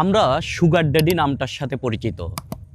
আমরা sugar daddy নামটার সাথে পরিচিত।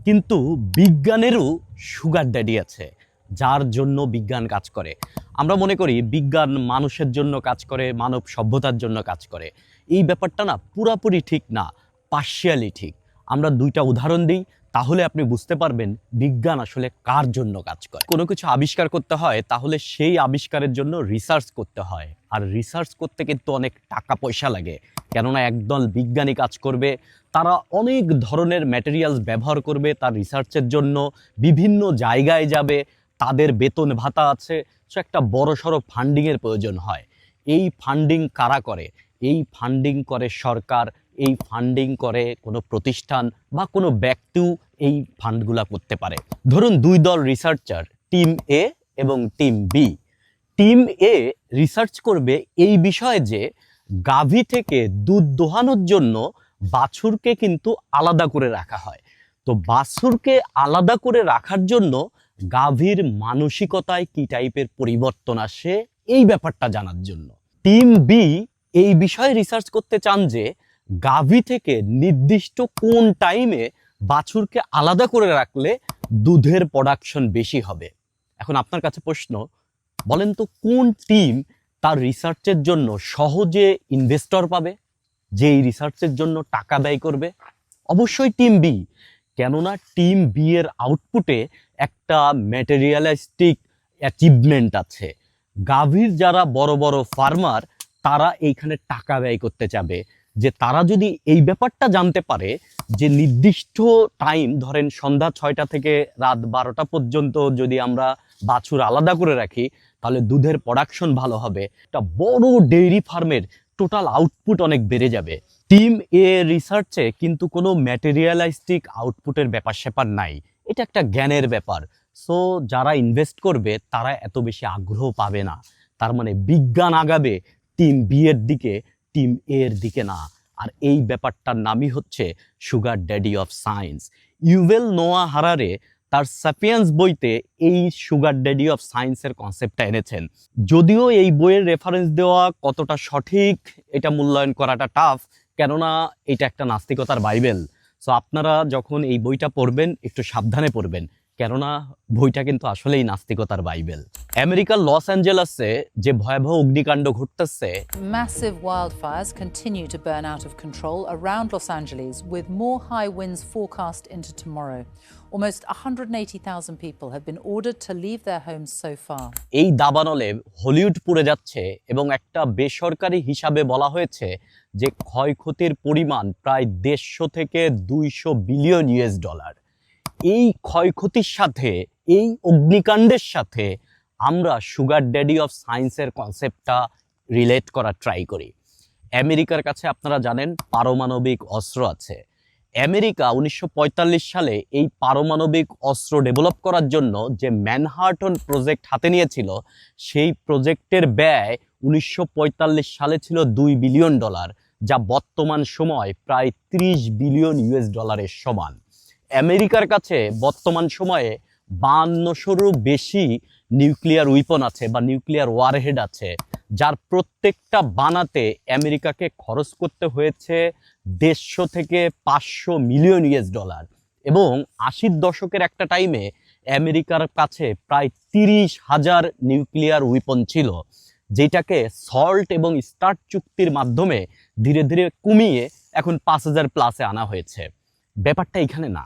কিন্তু বিজ্ঞানেরও সুগার ড্যাডি আছে, যার জন্য বিজ্ঞান কাজ করে। আমরা মনে করি বিজ্ঞান মানুষের জন্য কাজ করে, মানব সভ্যতার জন্য কাজ করে। এই ব্যাপারটা না পুরাপুরি ঠিক না পার্শিয়ালি ঠিক। আমরা দুইটা উদাহরণ দিই, তাহলে আপনি বুঝতে পারবেন বিজ্ঞান আসলে কার জন্য কাজ করে। কোনো কিছু আবিষ্কার করতে হয়, তাহলে সেই আবিষ্কারের জন্য রিসার্চ করতে হয়। আর রিসার্চ করতে কিন্তু অনেক টাকা পয়সা লাগে। কেননা একদল বিজ্ঞানী কাজ করবে, তারা অনেক ধরনের ম্যাটেরিয়ালস ব্যবহার করবে, তার রিসার্চের জন্য বিভিন্ন জায়গায় যাবে, তাদের বেতন ভাতা আছে। সো একটা বড় সড়ো ফান্ডিংয়ের প্রয়োজন হয়। এই ফান্ডিং কারা করে? এই ফান্ডিং করে সরকার, এই ফান্ডিং করে কোনো প্রতিষ্ঠান বা কোনো ব্যক্তিও এই ফান্ডগুলা করতে পারে। ধরুন, দুই দল রিসার্চার টিম এ এবং team B team A research করবে এই বিষয়ে যে গাভী থেকে দুধ দোহানোর জন্য বাছুরকে কিন্তু আলাদা করে রাখা হয়। তো বাছুরকে আলাদা করে রাখার জন্য গাভীর মানসিকতায় কি টাইপের পরিবর্তন আসে, এই ব্যাপারটা জানার জন্য। টিম বি এই বিষয়ে রিসার্চ করতে চান যে, গাভী থেকে নির্দিষ্ট কোন টাইমে বাছুরকে আলাদা করে রাখলে দুধের প্রোডাকশন বেশি হবে? এখন আপনার কাছে প্রশ্ন, বলেন তো কোন টিম তার রিসার্চের জন্য সহজে ইনভেস্টর পাবে যে এই রিসার্চের জন্য টাকা ব্যয় করবে। অবশ্যই টিম বি কেননা টিম বি এর আউটপুটে একটা ম্যাটেরিয়ালিস্টিক অ্যাচিভমেন্ট আছে। গাভীর যারা বড় বড় ফার্মার তারা এইখানে টাকা ব্যয় করতে চাবে। যে তারা যদি এই ব্যাপারটা জানতে পারে, যে নির্দিষ্ট টাইম ধরেন সন্ধ্যা ছয়টা থেকে রাত বারোটা পর্যন্ত যদি আমরা বাছুর আলাদা করে রাখি তাহলে দুধের প্রোডাকশন ভালো হবে। একটা বড় ডেইরি ফার্মের টোটাল আউটপুট অনেক বেড়ে যাবে। টিম এ রিসার্চে কিন্তু কোনো ম্যাটেরিয়ালাইস্টিক আউটপুটের ব্যাপার স্যাপার নাই। এটা একটা জ্ঞানের ব্যাপার। সো যারা ইনভেস্ট করবে, তারা এত বেশি আগ্রহ পাবে না। তার মানে বিজ্ঞান আগাবে টিম বি এর দিকে টিম এ এর দিকে না। আর এই ব্যাপারটার নামই হচ্ছে sugar daddy of science Yuval Noah Harari তার সাপিয়েন্স বইতে এই সুগার ড্যাডি অফ সায়েন্সের কনসেপ্টটা এনেছেন। যদিও এই বইয়ের রেফারেন্স দেওয়া কতটা সঠিক, এটা মূল্যায়ন করাটা টাফ কেননা এটা একটা নাস্তিকতার বাইবেল। সো আপনারা যখন এই বইটা পড়বেন, একটু সাবধানে পড়বেন। কেননা বইটা কিন্তু আসলেই নাস্তিকতার বাইবেল। আমেরিকার লস অ্যাঞ্জেলাসে যে ভয়াবহ অগ্নিকাণ্ড ঘটতেছে massive wild fires continue to burn out of control around Los Angeles with more high winds forecast into tomorrow almost 180,000 people have been ordered to leave their homes so far এই দাবানলে Hollywood পুড়ে যাচ্ছে এবং একটা বেসরকারি হিসাবে বলা হয়েছে যে ক্ষয়ক্ষতির পরিমাণ প্রায় 150 থেকে 200 বিলিয়ন ইউএস ডলার। এই ক্ষয়ক্ষতির সাথে, এই অগ্নিকাণ্ডের সাথে আমরা সুগার ড্যাডি অফ সায়েন্সের কনসেপ্টটা রিলেট করার ট্রাই করি। আমেরিকার কাছে আপনারা জানেন পারমাণবিক অস্ত্র আছে। আমেরিকা উনিশশো পঁয়তাল্লিশ সালে এই পারমাণবিক অস্ত্র ডেভেলপ করার জন্য যে ম্যানহার্টন প্রজেক্ট হাতে নিয়েছিল, সেই প্রজেক্টের ব্যয় উনিশশো পঁয়তাল্লিশ সালে ছিল দুই বিলিয়ন ডলার, যা বর্তমান সময় প্রায় ত্রিশ বিলিয়ন ইউএস ডলারের সমান। আমেরিকার কাছে বর্তমান সময়ে বান্নশোরও বেশি নিউক্লিয়ার উইপন আছে বা নিউক্লিয়ার ওয়ারহেড আছে, যার প্রত্যেকটা বানাতে আমেরিকাকে খরচ করতে হয়েছে দেড়শো থেকে পাঁচশো মিলিয়ন ইউএস ডলার। এবং আশির দশকের একটা টাইমে আমেরিকার কাছে প্রায় তিরিশ হাজার নিউক্লিয়ার উইপন ছিল, যেটাকে সল্ট এবং স্টার্ট চুক্তির মাধ্যমে ধীরে ধীরে কমিয়ে এখন পাঁচ হাজার প্লাসে আনা হয়েছে। ব্যাপারটা এখানে না।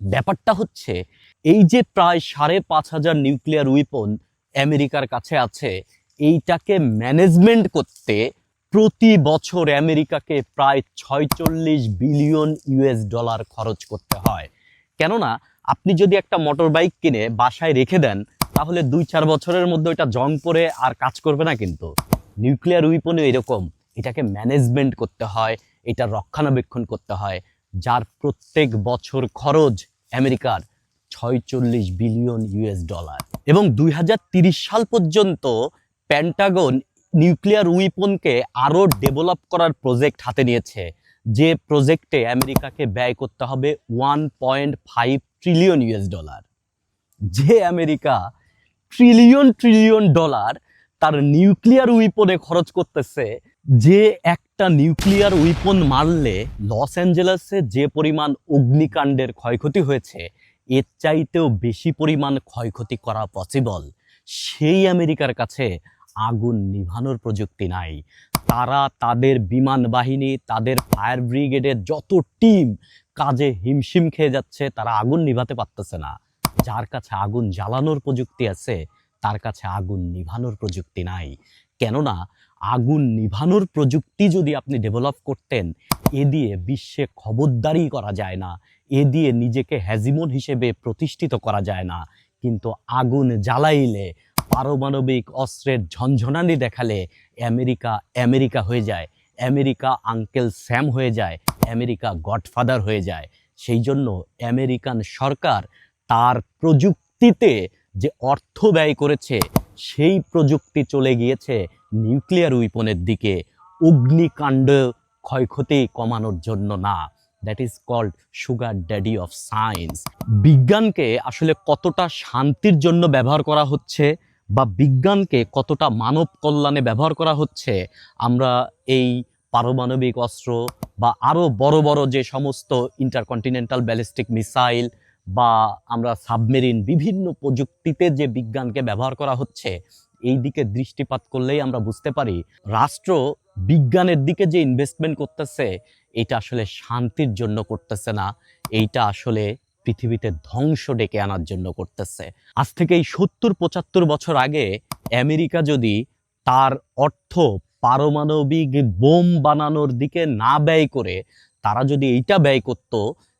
ব্যাপারটা হচ্ছে, এই যে প্রায় সাড়ে পাঁচ হাজার নিউক্লিয়ার উইপন আমেরিকার কাছে আছে, এইটাকে ম্যানেজমেন্ট করতে প্রতি বছর আমেরিকাকে প্রায় ছয়চল্লিশ বিলিয়ন ইউএস ডলার খরচ করতে হয়। কেননা, আপনি যদি একটা মোটর বাইক কিনে বাসায় রেখে দেন, তাহলে দুই চার বছরের মধ্যে ওইটা জং পরে আর কাজ করবে না কিন্তু। নিউক্লিয়ার উইপনও এরকম। এটাকে ম্যানেজমেন্ট করতে হয়, এটা রক্ষণাবেক্ষণ করতে হয়। যার প্রত্যেক বছর খরচ আমেরিকার ছয়চল্লিশ বিলিয়ন ইউএস ডলার। এবং দুই সাল পর্যন্ত প্যান্টাগন নিউক্লিয়ার উইপনকে আরও ডেভেলপ করার প্রজেক্ট হাতে নিয়েছে। যে প্রজেক্টে আমেরিকাকে ব্যয় করতে হবে one point five trillion US dollar. যে আমেরিকা ট্রিলিয়ন ট্রিলিয়ন ডলার তার নিউক্লিয়ার উইপনে খরচ করতেছে যে একটা নিউক্লিয়ার উইপন মারলে লস অ্যাঞ্জেলেসে যে পরিমাণ অগ্নিকাণ্ডের ক্ষয়ক্ষতি হয়েছে, এর চাইতেও বেশি পরিমাণ ক্ষয়ক্ষতি করা পসিবল সেই আমেরিকার কাছে আগুন নিভানোর প্রযুক্তি নাই। তারা তাদের বিমান বাহিনী, তাদের ফায়ার ব্রিগেডের যত টিম কাজে হিমশিম খেয়ে যাচ্ছে, তারা আগুন নিভাতে পারতেছে না। যার কাছে আগুন জ্বালানোর প্রযুক্তি আছে, তার কাছে আগুন নিভানোর প্রযুক্তি নাই। কেননা আগুন নিভানোর প্রযুক্তি যদি আপনি ডেভেলপ করতেন, এ দিয়ে বিশ্বে খবরদারি করা যায় না, এ দিয়ে নিজেকে হ্যাজিমন হিসেবে প্রতিষ্ঠিত করা যায় না। কিন্তু আগুন জ্বালাইলে পারমাণবিক অস্ত্রের ঝনঝনানি দেখালে আমেরিকা আমেরিকা হয়ে যায়, আমেরিকা আঙ্কেল স্যাম হয়ে যায়, আমেরিকা গডফাদার হয়ে যায়। সেই জন্য আমেরিকান সরকার তার প্রযুক্তিতে যে অর্থ ব্যয় করেছে, সেই প্রযুক্তি চলে গিয়েছে নিউক্লিয়ার উইপনের দিকে অগ্নিকাণ্ড ক্ষয়ক্ষতি কমানোর জন্য না। That is called sugar daddy of science বিজ্ঞানকে আসলে কতটা শান্তির জন্য ব্যবহার করা হচ্ছে বা বিজ্ঞানকে কতটা মানব কল্যাণে ব্যবহার করা হচ্ছে, আমরা এই পারমাণবিক অস্ত্র বা আরও বড় বড় যে সমস্ত ইন্টারকন্টিনেন্টাল ব্যালিস্টিক মিসাইল বা আমরা সাবমেরিন বিভিন্ন প্রযুক্তিতে যে বিজ্ঞানকে ব্যবহার করা হচ্ছে এই দিকে দৃষ্টিপাত করলেই আমরা বুঝতে পারি রাষ্ট্র বিজ্ঞানের দিকে যে ইনভেস্টমেন্ট করতেছে, এটা আসলে শান্তির জন্য করতেছে না। এইটা আসলে পৃথিবীতে ধ্বংস ডেকে আনার জন্য করতেছে। আজ থেকে এই সত্তর, পঁচাত্তর বছর আগে আমেরিকা যদি তার অর্থ পারমাণবিক বোম বানানোর দিকে না ব্যয় করে, তারা যদি এইটা ব্যয় করত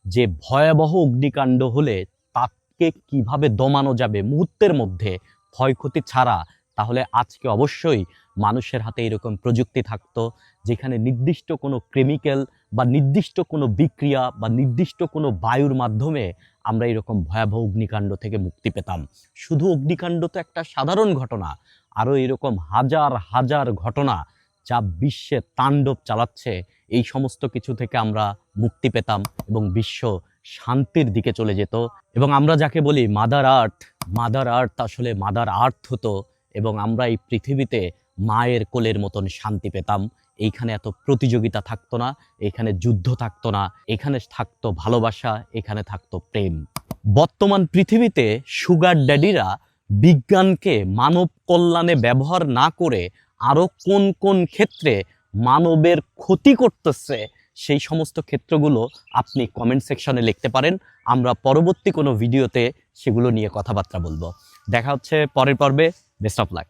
যে ভয়াবহ অগ্নিকাণ্ড হলে তাকে কীভাবে দমানো যাবে মুহূর্তের মধ্যে, ক্ষয়ক্ষতি ছাড়া তাহলে আজকে অবশ্যই মানুষের হাতে এরকম প্রযুক্তি থাকতো যেখানে নির্দিষ্ট কোনো কেমিক্যাল বা নির্দিষ্ট কোনো বিক্রিয়া বা নির্দিষ্ট কোনো বায়ুর মাধ্যমে আমরা এরকম ভয়াবহ অগ্নিকাণ্ড থেকে মুক্তি পেতাম। শুধু অগ্নিকাণ্ড তো একটা সাধারণ ঘটনা, আরও এরকম হাজার হাজার ঘটনা যা বিশ্বে তাণ্ডব চালাচ্ছে, এই সমস্ত কিছু থেকে আমরা মুক্তি পেতাম এবং বিশ্ব শান্তির দিকে চলে যেত। এবং আমরা যাকে বলি মাদার আর্থ মাদার আর্থ আসলে মাদার আর্থ হতো। এবং আমরা এই পৃথিবীতে মায়ের কোলের মতন শান্তি পেতাম। এইখানে এত প্রতিযোগিতা থাকতো না, এখানে যুদ্ধ থাকতো না, এখানে থাকতো ভালোবাসা, এখানে থাকতো প্রেম। বর্তমান পৃথিবীতে সুগার ড্যাডিরা বিজ্ঞানকে মানব কল্যাণে ব্যবহার না করে আরও কোন কোন ক্ষেত্রে মানবের ক্ষতি করতেছে, সেই সমস্ত ক্ষেত্রগুলো আপনি কমেন্ট সেকশনে লিখতে পারেন। আমরা পরবর্তী কোনো ভিডিওতে সেগুলো নিয়ে কথাবার্তা বলব। দেখা হচ্ছে পরের পর্বে বেস্ট অফ লাক